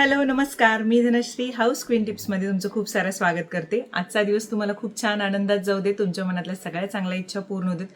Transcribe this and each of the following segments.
Hello नमस्कार. मी Dhanashree house queen टिप्समध्ये तुमचं खूप सारं स्वागत करते. आजचा दिवस तुम्हाला खूप छान आनंदात जाऊ दे. तुमच्या मनातल्या सगळ्या चांगल्या इच्छा पूर्ण होतात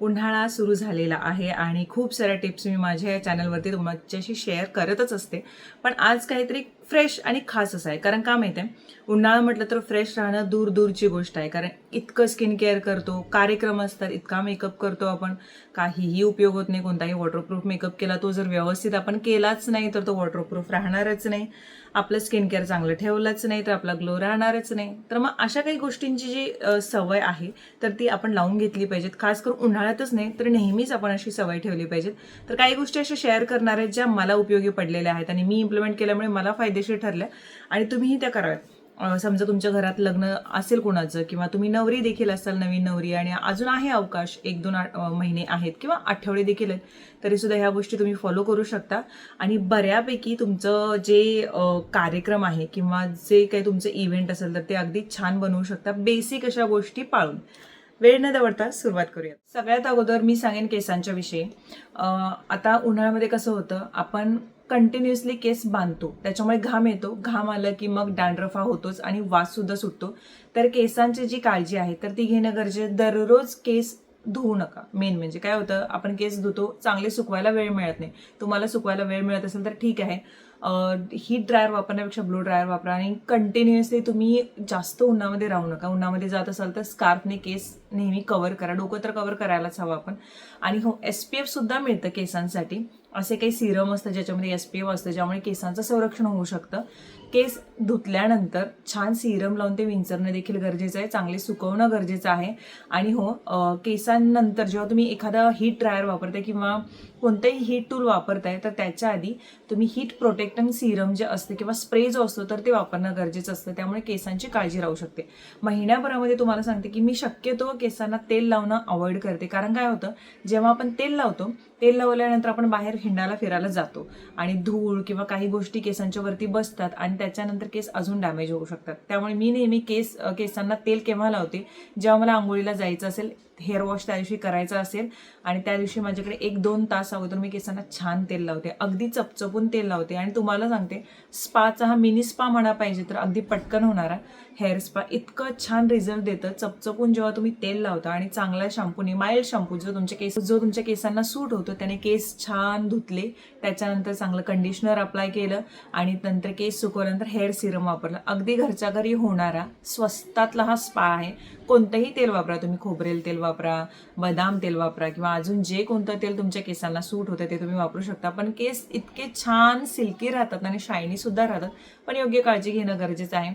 उन्हाळा सुरू झालेला आहे आणि खूप साऱ्या टिप्स मी माझ्या या चॅनलवरती तुमच्याशी शेअर करतच असते. पण आज काहीतरी फ्रेश आणि खास असं आहे. कारण का माहिती आहे? उन्हाळा म्हटलं तर फ्रेश राहणं दूर दूरची गोष्ट आहे. कारण इतकं स्किन केअर करतो कार्यक्रम असतात इतका मेकअप करतो आपण. काहीही उपयोग होत नाही कोणताही वॉटरप्रूफ मेकअप केला तो जर व्यवस्थित आपण केलाच नाही तर तो वॉटरप्रूफ राहणारच नाही. आपलं स्किन केअर चांगलं ठेवलंच नाही तर आपला ग्लो राहणारच नाही. तर मग अशा काही गोष्टींची जी सवय आहे तर ती आपण लावून घेतली पाहिजेत. खास करून उन्हाळ्यातच नाही तर नेहमीच आपण अशी सवय ठेवली पाहिजेत. तर काही गोष्टी अशा शेअर करणार आहेत ज्या मला उपयोगी पडलेल्या आहेत आणि मी इम्प्लिमेंट केल्यामुळे मला फायदेशीर ठरल्या आणि तुम्हीही त्या कराव्यात. समजा तुमच्या घरात लग्न असेल कोणाचं किंवा तुम्ही नवरी देखील असाल नवीन नवरी आणि अजून आहे अवकाश एक दोन महिने आहेत किंवा आठवडे देखील आहेत तरी सुद्धा ह्या गोष्टी तुम्ही फॉलो करू शकता. आणि बऱ्यापैकी तुमचं जे कार्यक्रम आहे किंवा जे काही तुमचं इव्हेंट असेल तर ते अगदी छान बनवू शकता. बेसिक अशा गोष्टी पाळून. वेळ न दवडता सुरुवात करूया सगळ्यात अगोदर मी सांगेन केसांच्या विषयी. आता उन्हाळ्यामध्ये कसं होतं आपण कंटिन्युअसली केस बांधतो. त्याच्यामुळे घाम येतो. घाम आलं की मग डॅन्ड्रफा होतोच आणि वाससुद्धा सुटतो. तर केसांची जी काळजी आहे तर ती घेणं गरजेचं दररोज केस धुवू नका. मेन म्हणजे काय होतं आपण केस धुतो चांगले सुकवायला वेळ मिळत नाही. तुम्हाला सुकवायला वेळ मिळत असेल तर ठीक आहे. हीट ड्रायर वापरण्यापेक्षा ब्लो ड्रायर वापरा आणि कंटिन्युअसली तुम्ही जास्त उन्हामध्ये राहू नका. उन्हामध्ये जात असाल तर स्कार्फने केस नेहमी कव्हर करा. डोकं तर कवर करायलाच हवं आपण. आणि हो एस पी एफ सुद्धा मिळतं केसांसाठी. असे काही सिरम असतं ज्याच्यामध्ये एस पी एफ असतं ज्यामुळे केसांचं संरक्षण होऊ शकतं. केस धुतल्यानंतर छान सिरम लावून ते विंचरणं देखील गरजेचं आहे. चांगले सुकवणं गरजेचं आहे. आणि हो केसांनंतर जेव्हा तुम्ही एखादा हीट ड्रायर वापरताय किंवा कोणतंही हीट टूल वापरताय तर त्याच्या आधी तुम्ही हीट प्रोटेक्टन सिरम जे असते किंवा स्प्रे जो असतो तर ते वापरणं गरजेचं असतं. त्यामुळे केसांची काळजी राहू शकते. महिन्याभरामध्ये तुम्हाला सांगते की मी शक्यतो केसांना तेल लावणं अवॉइड करते. कारण काय होतं जेव्हा आपण तेल लावतो तेल लावल्यानंतर आपण बाहेर हिंडायला फिरायला जातो. आणि धूळ किंवा काही गोष्टी केसांच्या वरती बसतात आणि त्याच्यानंतर केस अजून डॅमेज होऊ शकतात. त्यामुळे मी नेहमी केस केसांना तेल केव्हा लावते? जेव्हा मला आंघोळीला जायचं असेल हेअर वॉश त्या दिवशी करायचा असेल आणि त्या दिवशी माझ्याकडे एक दोन तास अगोदर मी केसांना छान तेल लावते. अगदी चपचपून तेल लावते. आणि तुम्हाला सांगते स्पाचा हा मिनी स्पा म्हणा पाहिजे तर अगदी पटकन होणारा हेअर स्पा इतकं छान रिझल्ट देतं. चपचपून जेव्हा तुम्ही तेल लावता आणि चांगल्या शॅम्पूने माइल्ड शॅम्पू जो तुमच्या केस जो तुमच्या केसांना सूट होतो त्याने केस छान धुतले. त्याच्यानंतर चांगलं कंडिशनर अप्लाय केलं आणि नंतर केस सुकवल्यानंतर हेअर सिरम वापरलं. अगदी घरच्या घरी होणारा स्वस्तातला हा स्पा आहे. कोणतंही तेल वापरा. तुम्ही खोबरेल तेल वापरा बदाम तेल वापरा किंवा अजून जे कोणतं तेल तुमच्या केसांना सूट होतं ते तुम्ही वापरू शकता. पण केस इतके छान सिल्की राहतात आणि शायनी सुद्धा राहतात. पण योग्य काळजी घेणं गरजेचं आहे.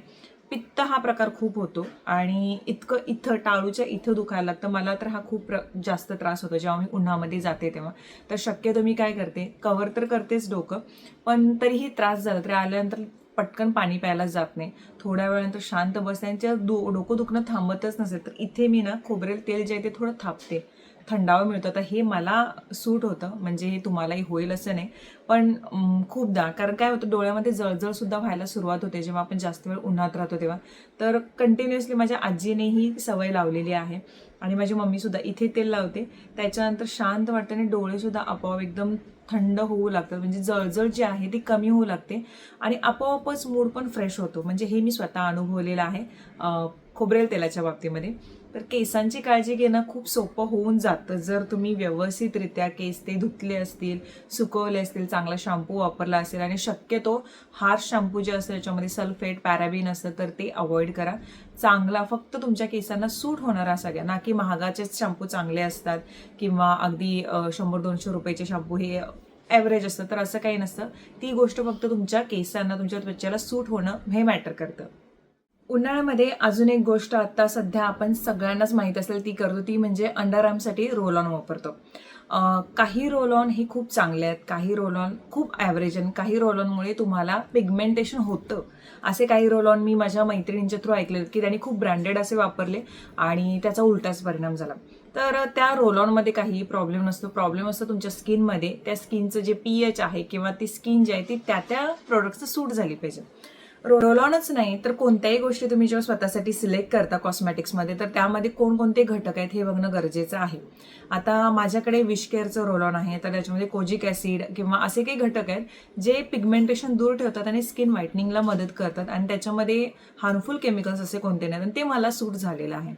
पित्त हा प्रकार खूप होतो आणि इतकं इथं टाळूच्या इथं दुखायला लागतं. मला तर हा खूप प्र जास्त त्रास होतो. जेव्हा मी उन्हामध्ये जाते तेव्हा. तर शक्यतो मी काय करते? कवर तर करतेच डोकं. पण तरीही त्रास झाला तरी आल्यानंतर पटकन पाणी प्यायला जात नाही. थोड्या वेळानंतर शांत बसते आणि दो डोकं दुखणं थांबतच नसेल तर इथे मी ना खोबरेल तेल जे आहे ते थोडं थापते. थंडावा मिळतो. तर हे मला सूट होतं. म्हणजे हे तुम्हालाही होईल असं नाही. पण खूपदा. कारण काय होतं डोळ्यामध्ये जळजळसुद्धा व्हायला सुरुवात होते. जेव्हा आपण जास्त वेळ उन्हात राहतो तेव्हा. तर कंटिन्युअसली माझ्या आजीने ही सवय लावलेली आहे. आणि माझी मम्मी सुद्धा इथे तेल लावते. त्याच्यानंतर शांत वाटते आणि डोळे सुद्धा आपोआप एकदम थंड होऊ लागतात. म्हणजे जळजळ जी आहे ती कमी होऊ लागते. आणि आपोआपच मूड पण फ्रेश होतो. म्हणजे हे मी स्वतः अनुभवलेलं आहे खोबरेल तेलाच्या बाबतीमध्ये. तर केसांची काळजी घेणं खूप सोपं होऊन जातं. जर तुम्ही व्यवस्थितरित्या केस ते धुतले असतील सुकवले असतील चांगला शॅम्पू वापरला असेल आणि शक्यतो हार्श शॅम्पू जे असतं त्याच्यामध्ये सल्फेट पॅराबिन असतं तर ते अवॉइड करा. चांगला फक्त तुमच्या केसांना सूट होणारा सगळ्या. ना की महागाचेच शॅम्पू चांगले असतात किंवा अगदी शंभर दोनशे रुपयाचे शॅम्पू हे ॲव्हरेज असतं. तर असं काही नसतं. ती गोष्ट फक्त तुमच्या केसांना तुमच्या त्वचेला सूट होणं हे मॅटर करतं. उन्हाळ्यामध्ये अजून एक गोष्ट आता सध्या आपण सगळ्यांनाच माहीत असेल ती करतो. ती म्हणजे अंडर आर्मसाठी रोल ऑन वापरतो. काही रोल ऑन हे खूप चांगले आहेत काही रोल ऑन खूप ॲव्हरेज आणि काही रोल ऑनमुळे तुम्हाला पिगमेंटेशन होतं. असे काही रोल ऑन मी माझ्या मैत्रिणींच्या थ्रू ऐकले की त्यांनी खूप ब्रँडेड असे वापरले आणि त्याचा उलटाच परिणाम झाला. तर त्या रोल ऑनमध्ये काही प्रॉब्लेम नसतो. प्रॉब्लेम असतो तुमच्या स्किनमध्ये त्या स्किनचं जे पी एच आहे किंवा ती स्किन जी आहे ती त्या त्या प्रोडक्टचं सूट झाली पाहिजे. रोलॉनच नाही तर कोणत्याही गोष्टी तुम्ही जेव्हा स्वतःसाठी सिलेक्ट करता कॉस्मॅटिक्समध्ये तर त्यामध्ये कोणकोणते घटक आहेत हे बघणं गरजेचं आहे. आता माझ्याकडे विशकेअरचं रोलॉन आहे तर त्याच्यामध्ये कोजिक ॲसिड किंवा असे काही घटक आहेत जे पिगमेंटेशन दूर ठेवतात आणि स्किन व्हाईटनिंगला मदत करतात आणि त्याच्यामध्ये हार्मफुल केमिकल्स असे कोणते नाहीत आणि ते मला सूट झालेलं आहे.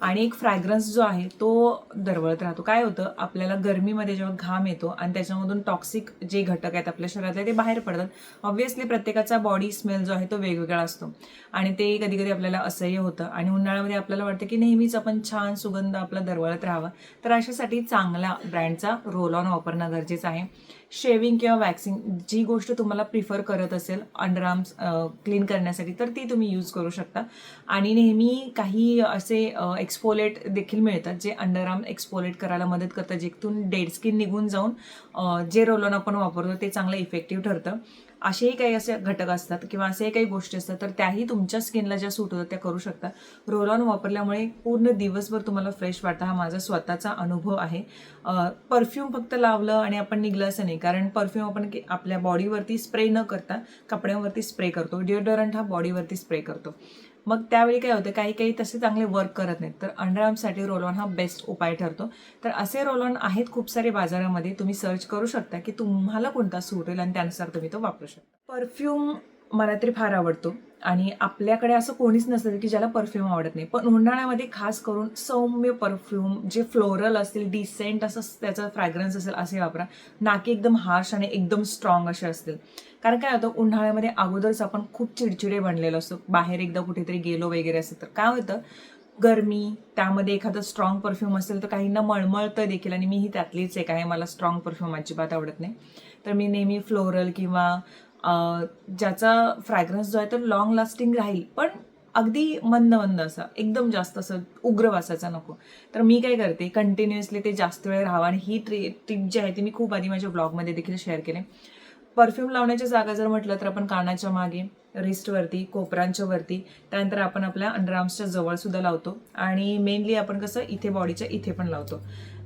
आणि एक फ्रॅग्रन्स जो आहे तो दरवळत राहतो. काय होतं आपल्याला गरमीमध्ये जेव्हा घाम येतो आणि त्याच्यामधून टॉक्सिक जे घटक आहेत आपल्या शरीरातले ते बाहेर पडतात. ऑब्व्हियसली प्रत्येकाचा बॉडी स्मेल जो आहे तो वेगवेगळा असतो. आणि ते कधी कधी आपल्याला असह्य होतं. आणि उन्हाळ्यामध्ये आपल्याला वाटतं की नेहमीच आपण छान सुगंध आपला दरवळत राहावा. तर अशासाठी चांगला ब्रँडचा रोल ऑन वापरणं गरजेचं आहे. शेविंग किंवा वॅक्सिंग जी गोष्ट तुम्हाला प्रिफर करत असेल अंडरआर्म्स क्लीन करण्यासाठी तर ती तुम्ही यूज करू शकता. आणि नेहमी काही असे एक्सपोलेट देखील मिळतात जे अंडरआर्म एक्सपोलेट करायला मदत करतात जिथून डेड स्किन निघून जाऊन जे रोलॉन आपण वापरतो ते चांगलं इफेक्टिव्ह ठरतं. असेही काही असे घटक असतात किंवा असेही काही गोष्टी असतात तर त्याही तुमच्या स्किनला ज्या सूट होतात त्या करू शकता. रोलॉन वापरल्यामुळे पूर्ण दिवसभर तुम्हाला फ्रेश वाटतं. हा माझा स्वतःचा अनुभव आहे. परफ्यूम फक्त लावलं आणि आपण निघलं असं नाही. कारण परफ्यूम आपण आपल्या बॉडीवरती स्प्रे न करता कपड्यांवरती स्प्रे करतो. डिओडरंट हा बॉडीवरती स्प्रे करतो. मग त्यावेळी काय होतं काही काही तसे चांगले वर्क करत नाहीत. तर अंडरआर्मसाठी रोल ऑन हा बेस्ट उपाय ठरतो. तर असे रोल ऑन आहेत खूप सारे बाजारामध्ये तुम्ही सर्च करू शकता की तुम्हाला कोणता सूट होईल आणि त्यानुसार तुम्ही तो वापरू शकता. परफ्यूम मला तरी फार आवडतो. आणि आपल्याकडे असं कोणीच नसतं की ज्याला परफ्यूम आवडत नाही. पण उन्हाळ्यामध्ये खास करून सौम्य परफ्यूम जे फ्लोरल असतील डिसेंट असं त्याचं फ्रॅग्रन्स असेल असे वापरा. नाकी एकदम हार्श आणि एकदम स्ट्रॉंग असे असतील. कारण काय होतं उन्हाळ्यामध्ये अगोदरच आपण खूप चिडचिडे बनलेलो असतो. बाहेर एकदा कुठेतरी गेलो वगैरे असेल तर. काय होतं गरमी त्यामध्ये एखादं स्ट्रॉंग परफ्यूम असेल तर काहींना मळमळतं देखील आणि मीही त्यातलीच एक आहे. मला स्ट्रॉंग परफ्यूम अजिबात आवडत नाही. तर मी नेहमी फ्लोरल किंवा ज्याचा फ्रॅग्रन्स जो आहे तो लॉंग लास्टिंग राहील. पण अगदी मंद मंद असा एकदम जास्त असं उग्र वासाचा नको. तर मी काय करते कंटिन्युअसली ते जास्त वेळ राहावं. आणि ही ट्री टिप जी आहे ती मी खूप आधी माझ्या ब्लॉगमध्ये देखील शेअर केले. परफ्यूम लावण्याच्या जागा जर म्हटलं तर आपण कानाच्या मागे रिस्टवरती कोपरांच्या वरती त्यानंतर आपण आपल्या अंडरआर्म्सच्या जवळसुद्धा लावतो. आणि मेनली आपण कसं इथे बॉडीच्या इथे पण लावतो.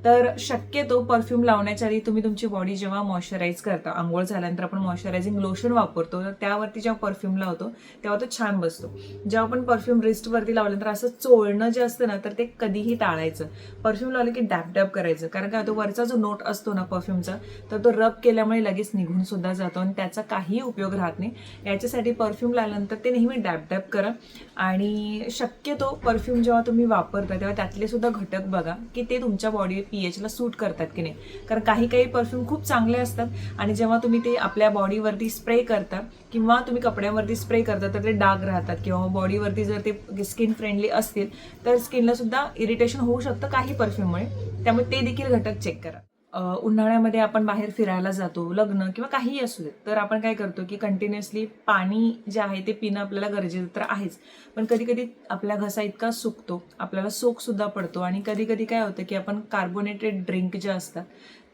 तर शक्यतो परफ्यूम लावण्याच्या आधी तुम्ही तुमची बॉडी जेव्हा मॉइश्चराईज करता आंघोळ झाल्यानंतर आपण मॉइश्चरायझिंग लोशन वापरतो तर त्यावरती जेव्हा परफ्यूम लावतो तेव्हा तो छान बसतो. जेव्हा आपण परफ्यूम रिस्टवरती लावल्यानंतर असं चोळणं जे असतं ना तर ते कधीही टाळायचं. परफ्यूम लावलं की डॅप डॅप करायचं. कारण काय तो वरचा जो नोट असतो ना परफ्यूमचा तर तो रब केल्यामुळे लगेच निघून सुद्धा जातो आणि त्याचा काहीही उपयोग राहत नाही. याच्यासाठी परफ्यूम लावल्यानंतर ते नेहमी डॅप डॅप करा. आणि शक्यतो परफ्यूम जेव्हा तुम्ही वापरता तेव्हा त्यातले सुद्धा घटक बघा की ते तुमच्या बॉडी पी एचला सूट करतात की नाही. कारण काही काही परफ्यूम खूप चांगले असतात आणि जेव्हा तुम्ही ते आपल्या बॉडीवरती स्प्रे करता किंवा तुम्ही कपड्यांवरती स्प्रे करता तर ते डाग राहतात. किंवा बॉडीवरती जर ते स्किन फ्रेंडली असतील तर स्किनला सुद्धा इरिटेशन होऊ शकतं काही परफ्यूममुळे त्यामुळे ते देखील घटक चेक करा. उन्हाळ्यामध्ये आपण बाहेर फिरायला जातो लग्न किंवा काहीही असू दे तर आपण काय करतो की कंटिन्युअसली पाणी जे आहे ते पिणं आपल्याला गरजेचं तर आहेच. पण कधी कधी आपला घसा इतका सुकतो आपल्याला सोकसुद्धा पडतो आणि कधी कधी काय होतं की आपण कार्बोनेटेड ड्रिंक जे असतात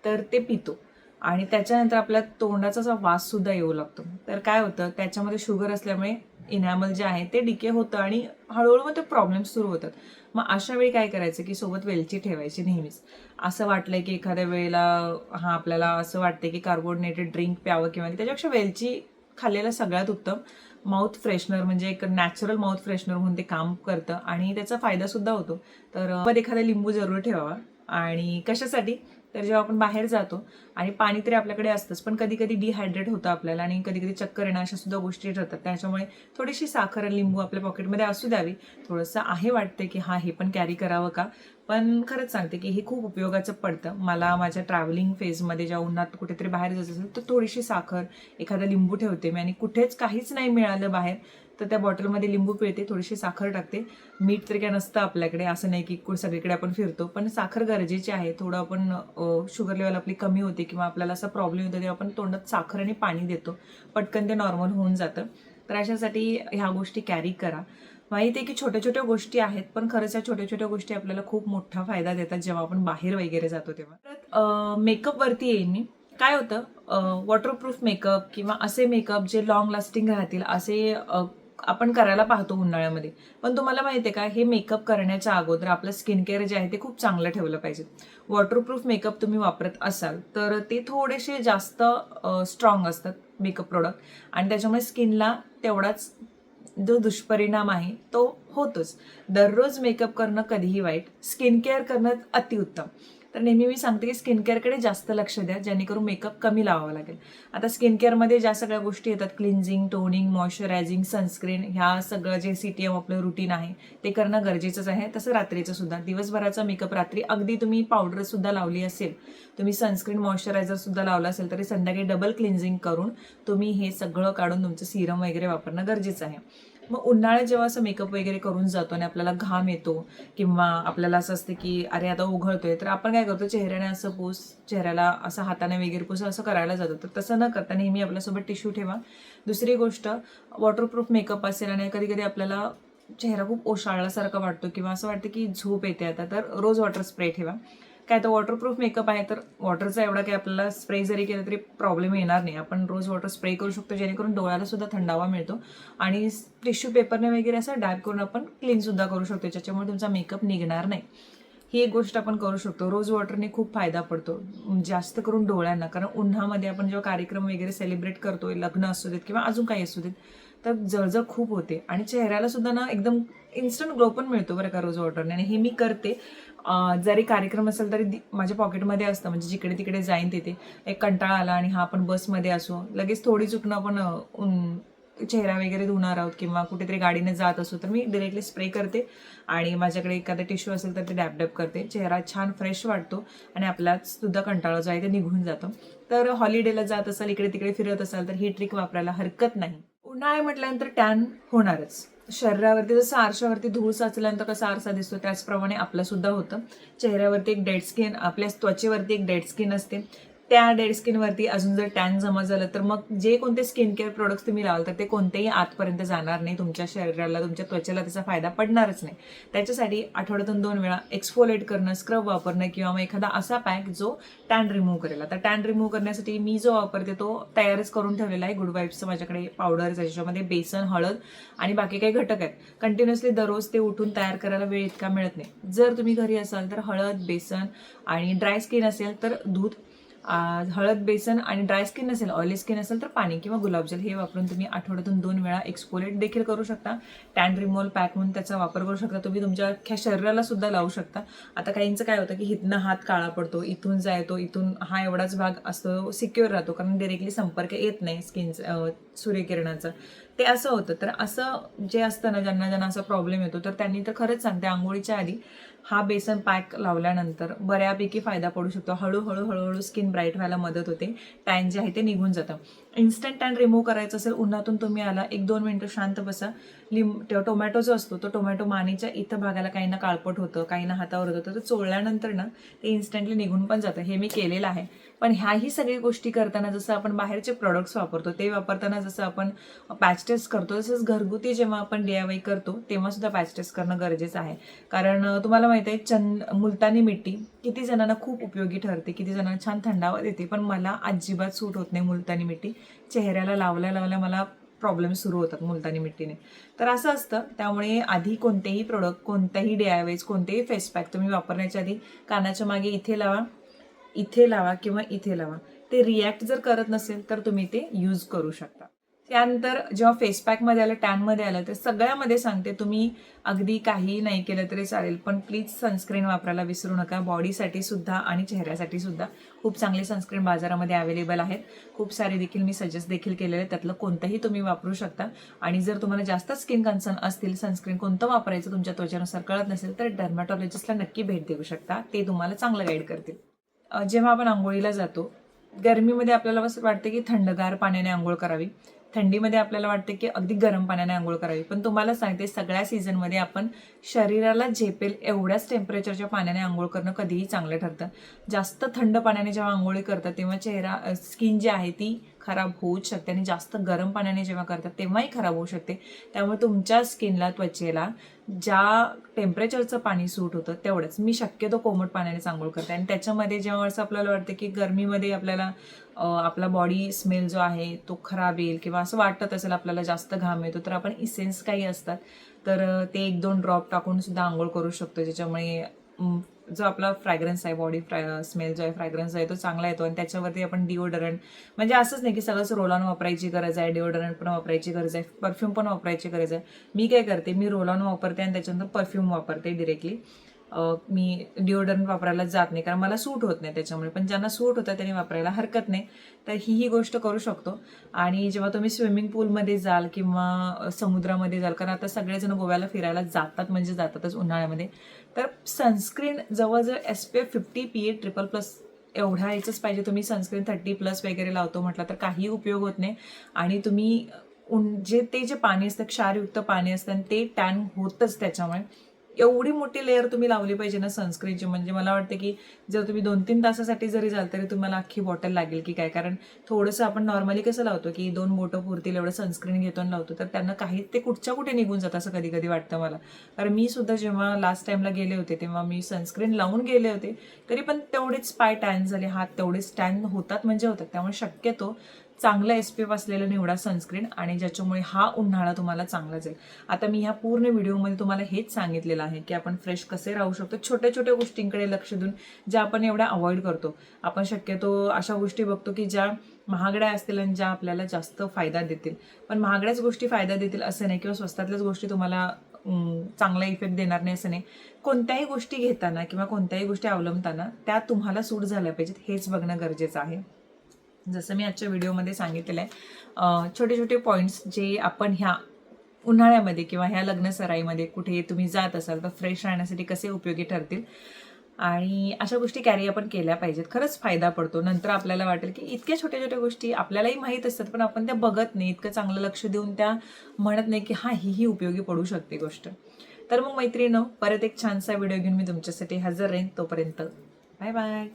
तर ते पितो. आणि त्याच्यानंतर आपल्या तोंडाचा असा वास सुद्धा येऊ लागतो. तर काय होतं त्याच्यामध्ये शुगर असल्यामुळे इनॅमल जे आहे ते डिके होतं आणि हळूहळू मग ते प्रॉब्लेम्स सुरू होतात. मग अशा वेळी काय करायचं की सोबत वेलची ठेवायची नेहमीच. असं वाटलंय की एखाद्या वेळेला हा आपल्याला असं वाटते की कार्बोनेटेड ड्रिंक प्यावं किंवा त्याच्यापेक्षा वेलची खाल्लेलं सगळ्यात उत्तम माउथ फ्रेशनर म्हणजे एक नॅचरल माउथ फ्रेशनर म्हणून ते काम करतं आणि त्याचा फायदा सुद्धा होतो. तर एखादा लिंबू जरूर ठेवावा. आणि कशासाठी? तर जेव्हा आपण बाहेर जातो आणि पाणी तरी आपल्याकडे असतंच पण कधी कधी डिहायड्रेट होतं आपल्याला आणि कधी कधी चक्कर येणं अशा सुद्धा गोष्टी ठरतात. त्याच्यामुळे थोडीशी साखर लिंबू आपल्या पॉकेटमध्ये असू द्यावी. थोडंसं आहे वाटते की हा हे पण कॅरी करावं का? पण खरंच सांगते की हे खूप उपयोगाचं पडतं. मला माझ्या ट्रॅव्हलिंग फेजमध्ये जेव्हा उन्हात कुठेतरी बाहेर जायचं असेल तर थोडीशी साखर एखादा लिंबू ठेवते मी आणि कुठेच काहीच नाही मिळालं बाहेर. तर त्या बॉटलमध्ये लिंबू पिळते थोडीशी साखर टाकते. मीठ तरी काय नसतं आपल्याकडे असं नाही की कु- सगळीकडे आपण फिरतो. पण साखर गरजेची आहे. थोडं आपण शुगर लेवल आपली कमी होते किंवा आपल्याला असा प्रॉब्लेम होतो तेव्हा आपण तोंडात साखर आणि पाणी देतो. पटकन ते नॉर्मल होऊन जातं. तर अशासाठी ह्या गोष्टी कॅरी करा. माहिती आहे की छोट्या छोट्या गोष्टी आहेत पण खरंच या छोट्या छोट्या गोष्टी आपल्याला खूप मोठा फायदा देतात जेव्हा आपण बाहेर वगैरे जातो तेव्हा. परत मेकअप वरती येईन मी. काय होतं? वॉटरप्रूफ मेकअप किंवा असे मेकअप जे लॉंग लास्टिंग राहतील असे आपण करायला पाहतो उन्हाळ्यामध्ये. पण तुम्हाला माहिती आहे का हे मेकअप करण्याच्या अगोदर आपलं स्किन केअर जे आहे ते खूप चांगलं ठेवलं पाहिजे. वॉटरप्रूफ मेकअप तुम्ही वापरत असाल तर ते थोडेसे जास्त स्ट्रॉंग असतात मेकअप प्रोडक्ट आणि त्याच्यामुळे स्किनला तेवढाच जो दुष्परिणाम आहे तो होतोच. दररोज मेकअप करणं कधीही वाईट स्किन केअर करणं अतिउत्तम. तर नेहमी मी सांगते की स्किन केअरकडे जास्त लक्ष द्या जेणेकरून मेकअप कमी लावावा लागेल. आता स्किन केअरमध्ये ज्या सगळ्या गोष्टी येतात क्लिन्झिंग टोनिंग मॉइश्चरायझिंग सनस्क्रीन ह्या सगळं जे सी टी एम आपलं रुटीन आहे ते करणं गरजेचंच आहे. तसं रात्रीचं सुद्धा. दिवसभराचा मेकअप रात्री अगदी तुम्ही पावडरसुद्धा लावली असेल तुम्ही सनस्क्रीन मॉइश्चरायझरसुद्धा लावला असेल तरी संध्याकाळी डबल क्लिन्झिंग करून तुम्ही हे सगळं काढून तुमचं सिरम वगैरे वापरणं गरजेचं आहे. मग उन्हाळ्यात जेव्हा असं मेकअप वगैरे करून जातो आणि आपल्याला घाम येतो किंवा आपल्याला असं असतं की अरे आता उघडतोय. तर आपण काय करतो चेहऱ्याने असं पूस चेहऱ्याला असं हाताने वगैरे पूस असं करायला जातो. तर तसं न करता नेहमी आपल्यासोबत टिश्यू ठेवा. दुसरी गोष्ट वॉटरप्रूफ मेकअप असेल आणि कधी कधी आपल्याला चेहरा खूप ओशाळल्यासारखा वाटतो किंवा असं वाटतं की झोप येते आता तर रोज वॉटर स्प्रे ठेवा. काय तर वॉटरप्रूफ मेकअप आहे तर वॉटरचा एवढा काही आपल्याला स्प्रे जरी केला तरी प्रॉब्लेम येणार नाही. आपण रोज वॉटर स्प्रे करू शकतो जेणेकरून डोळ्याला सुद्धा थंडावा मिळतो. आणि टिश्यू पेपरने वगैरे असं डॅप करून आपण क्लीन सुद्धा करू शकतो. ज्याच्यामुळे तुमचा मेकअप निघणार नाही. ही एक गोष्ट आपण करू शकतो. रोज वॉटरने खूप फायदा पडतो. जास्त करून डोळ्यांना. कारण उन्हामध्ये आपण जेव्हा कार्यक्रम वगैरे सेलिब्रेट करतो लग्न असू देत किंवा अजून काही असू देत तर जळजळ खूप होते. आणि चेहऱ्याला सुद्धा ना एकदम इन्स्टंट ग्लो पण मिळतो बरं का रोज वॉटरने आणि हे मी करते. जरी कार्यक्रम असेल तरी दि- माझ्या पॉकेटमध्ये असतं. म्हणजे जिकडे तिकडे जाईन तिथे. एक कंटाळा आला आणि हा आपण बसमध्ये असो. लगेच थोडी चुकणं आपण चेहरा वगैरे धुणार आहोत किंवा कुठेतरी गाडीने जात असो तर मी डिरेक्टली स्प्रे करते. आणि माझ्याकडे एखादा टिश्यू असेल तर ते डॅपडॅप करते. चेहरा छान फ्रेश वाटतो आणि आपला सुद्धा कंटाळा जो आहे ते निघून जातो. तर हॉलिडेला जात असाल इकडे तिकडे फिरत असाल तर ही ट्रिक वापरायला हरकत नाही. उन्हाळा म्हटल्यानंतर टॅन होणारच. शरीरावरती जसं आरशावरती धूळ साचल्यानंतर कसा आरसा दिसतो त्याचप्रमाणे आपलं सुद्धा होतं. चेहऱ्यावरती एक डेड स्किन आपल्या त्वचेवरती एक डेड स्किन असते. त्या डेड स्किनवरती अजून जर टॅन जमा झालं तर मग जे कोणते स्किन केअर प्रोडक्ट्स तुम्ही लावाल तर ते कोणतेही आतपर्यंत जाणार नाही. तुमच्या शरीराला तुमच्या त्वचेला त्याचा फायदा पडणारच नाही. त्याच्यासाठी आठवड्यातून दोन वेळा एक्सफोलेट करणं स्क्रब वापरणं किंवा मग एखादा असा पॅक जो टॅन रिमूव्ह करेल. आता टॅन रिमूव्ह करण्यासाठी मी जो वापरते तो तयारच करून ठेवलेला आहे. गुड वाईब्सचं माझ्याकडे पावडर त्याच्यामध्ये बेसन हळद आणि बाकी काही घटक आहेत. कंटिन्युअसली दररोज ते उठून तयार करायला वेळ इतका मिळत नाही. जर तुम्ही घरी असाल तर हळद बेसन आणि ड्राय स्किन असेल तर दूध हळद बेसन आणि ड्राय स्किन असेल ऑइली स्किन असेल तर पाणी किंवा गुलाबजल हे वापरून तुम्ही आठवड्यातून दोन वेळा एक्सपोलेट देखील करू शकता. टॅन रिमोल पॅक म्हणून त्याचा वापर करू शकता. तुम्ही तुमच्या अख्ख्या शरीराला सुद्धा लावू शकता. आता काहींचं काय होतं की हिथनं हात काळा पडतो इथून जायतो इथून हा एवढाच भाग असतो सिक्युअर राहतो कारण डिरेक्टली संपर्क येत नाही स्किन सूर्यकिरणाचा. ते असं होतं. तर असं जे असतं ना ज्यांना ज्यांना असा प्रॉब्लेम येतो तर त्यांनी तर खरंच सांगते आंघोळीच्या आधी हा बेसन पॅक लावल्यानंतर बऱ्यापैकी फायदा पडू शकतो. हळूहळू हळूहळू स्किन ब्राईट व्हायला मदत होते. टॅन जे आहे ते निघून जातं. इन्स्टंट टॅन रिमूव्ह करायचं असेल उन्हातून तुम्ही आला एक दोन मिनटं शांत बसा. लिंब टोमॅटो जो असतो तो टोमॅटो मानेच्या इथं भागाला काहींना काळपट होतं काहींना हातावर होतं तर चोळल्यानंतर ना ते इन्स्टंटली निघून पण जातं. हे मी केलेलं आहे. पण ह्याही सगळी गोष्टी करताना जसं आपण बाहेरचे प्रॉडक्ट्स वापरतो ते वापरताना जसं आपण पॅच टेस्ट करतो तसंच घरगुती जेव्हा आपण डी आय वाय करतो तेव्हा सुद्धा पॅच टेस्ट करणं गरजेचं आहे. कारण तुम्हाला माहिती आहे चंद मुलतानी मिट्टी किती जणांना खूप उपयोगी ठरते किती जणांना छान थंडावा देते पण मला अजिबात सूट होत नाही मुलतानी मिट्टी. चेहऱ्याला लावल्या लावल्या मला प्रॉब्लेम सुरू होतात मुलतानी मिट्टीने. तर असं असतं. त्यामुळे आधी कोणतेही प्रोडक्ट कोणत्याही डे आय कोणतेही फेस पॅक तुम्ही वापरण्याच्या आधी कानाच्या मागे इथे लावा. इथे लावा किंवा इथे लावा. ते रिॲक्ट जर करत नसेल तर तुम्ही ते यूज करू शकता. त्यानंतर जेव्हा फेस पॅकमध्ये आलं टॅनमध्ये आलं तर सगळ्यामध्ये सांगते तुम्ही अगदी काही नाही केलं तरी चालेल पण प्लीज सनस्क्रीन वापरायला विसरू नका. बॉडीसाठी सुद्धा आणि चेहऱ्यासाठी सुद्धा खूप चांगले सनस्क्रीन बाजारामध्ये अवेलेबल आहेत. खूप सारे देखील मी सजेस्ट देखील केलेले आहेत. त्यातलं कोणतंही तुम्ही वापरू शकता. आणि जर तुम्हाला जास्त स्किन कन्सर्न असतील सनस्क्रीन कोणतं वापरायचं तुमच्या त्वचेनुसार कळत नसेल तर डर्मॅटॉलॉजिस्टला नक्की भेट देऊ शकता. ते तुम्हाला चांगलं गाईड करतील. जेव्हा आपण आंघोळीला जातो गरमीमध्ये आपल्याला असं वाटतं की थंडगार पाण्याने आंघोळ करावी. थंडीमध्ये आपल्याला वाटते की अगदी गरम पाण्याने आंघोळ करावी. पण तुम्हाला सांगते सगळ्या सीझनमध्ये आपण शरीराला झेपेल एवढ्याच टेम्परेचरच्या पाण्याने आंघोळ करणं कधीही चांगलं ठरतं. जास्त थंड पाण्याने जेव्हा आंघोळी करतात तेव्हा चेहरा स्किन जी आहे ती खराब होऊच शकते आणि जास्त गरम पाण्याने जेव्हा करतात तेव्हाही खराब होऊ शकते. त्यामुळे तुमच्या स्किनला त्वचेला ज्या टेम्परेचरचं पाणी सूट होतं तेवढंच. मी शक्यतो कोमट पाण्याने आंघोळ करते. आणि त्याच्यामध्ये जेव्हा असं आपल्याला वाटतं की गरमीमध्ये आपल्याला आपला बॉडी स्मेल जो आहे तो खराब येईल किंवा असं वाटत असेल आपल्याला जास्त घाम येतो तर आपण इसेन्स काही असतात तर ते एक दोन ड्रॉप टाकून सुद्धा आंघोळ करू शकतो. ज्याच्यामुळे जो आपला फ्रॅग्रन्स आहे बॉडी स्मेल जो आहे फ्रॅग्रन्स आहे तो चांगला येतो. आणि त्याच्यावरती आपण डिओडरंट म्हणजे असंच नाही की सगळंच रोल ऑन वापरायची गरज आहे डिओडरंट पण वापरायची गरज आहे परफ्यूम पण वापरायची गरज आहे. मी काय करते मी रोल ऑन वापरते आणि त्याच्यानंतर परफ्यूम वापरते डिरेक्टली मी डिओड्रंट वापरायला जात नाही कारण मला सूट होत नाही त्याच्यामुळे. पण ज्यांना सूट होतं त्यांनी वापरायला हरकत नाही. तर ही ही गोष्ट करू शकतो. आणि जेव्हा तुम्ही स्विमिंग पूलमध्ये जाल किंवा समुद्रामध्ये जाल कारण आता सगळेजण गोव्याला फिरायला जातात म्हणजे जातातच उन्हाळ्यामध्ये. तर सनस्क्रीन जवळजवळ S P F fifty P A triple plus एवढा यायचंच पाहिजे. तुम्ही सनस्क्रीन थर्टी प्लस वगैरे लावतो म्हटलं तर काही उपयोग होत नाही. आणि तुम्ही उन जे ते जे पाणी असतं क्षारयुक्त पाणी असतं आणि ते टॅन होतंच त्याच्यामुळे. एवढी मोठी लेअर तुम्ही लावली पाहिजे ना सनस्क्रीनची म्हणजे मला वाटते की जर तुम्ही दोन तीन तासासाठी जरी जाल तरी तुम्हाला अख्खी बॉटल लागेल की काय? कारण थोडंसं आपण नॉर्मली कसं लावतो की दोन बोटं पुरतील एवढं सनस्क्रीन घेतो आणि लावतो तर त्यांना काही ते कुठच्या कुठे निघून जातं असं कधी कधी वाटतं मला. कारण मी सुद्धा जेव्हा लास्ट टाइमला गेले होते तेव्हा मी सनस्क्रीन लावून गेले होते तरी पण तेवढेच पाय टॅन झाले. हात तेवढेच टॅन होतात म्हणजे होतात. त्यामुळे शक्यतो चांगलं एस पी एफ असलेलं निवडा सनस्क्रीन आणि ज्याच्यामुळे हा उन्हाळा तुम्हाला चांगला जाईल. आता मी ह्या पूर्ण व्हिडिओमध्ये तुम्हाला हेच सांगितलेलं आहे की आपण फ्रेश कसे राहू शकतो? छोट्या छोट्या गोष्टींकडे लक्ष देऊन ज्या आपण एवढ्या अवॉइड करतो. आपण शक्यतो अशा गोष्टी बघतो की ज्या महागड्या असतील आणि ज्या आपल्याला जास्त फायदा देतील. पण महागड्याच गोष्टी फायदा देतील असं नाही किंवा स्वस्तातल्याच गोष्टी तुम्हाला चांगला इफेक्ट देणार नाही असं नाही. कोणत्याही गोष्टी घेताना किंवा कोणत्याही गोष्टी अवलंबताना त्या तुम्हाला सूट झाल्या पाहिजेत हेच बघणं गरजेचं आहे. जसं मी आजच्या व्हिडिओमध्ये सांगितलेलं आहे छोटे छोटे पॉईंट्स जे आपण ह्या उन्हाळ्यामध्ये किंवा ह्या लग्न सराईमध्ये कुठे तुम्ही जात असाल तर फ्रेश राहण्यासाठी कसे उपयोगी ठरतील? आणि अशा गोष्टी कॅरी आपण केल्या पाहिजेत. खरंच फायदा पडतो. नंतर आपल्याला वाटेल की इतक्या छोट्या छोट्या गोष्टी आपल्यालाही माहीत असतात पण आपण त्या बघत नाही. इतकं चांगलं लक्ष देऊन त्या म्हणत नाही की हा ही ही उपयोगी पडू शकते गोष्ट. तर मग मैत्रिणी परत एक छानसा व्हिडिओ घेऊन मी तुमच्यासाठी हजर राहीन. तोपर्यंत बाय बाय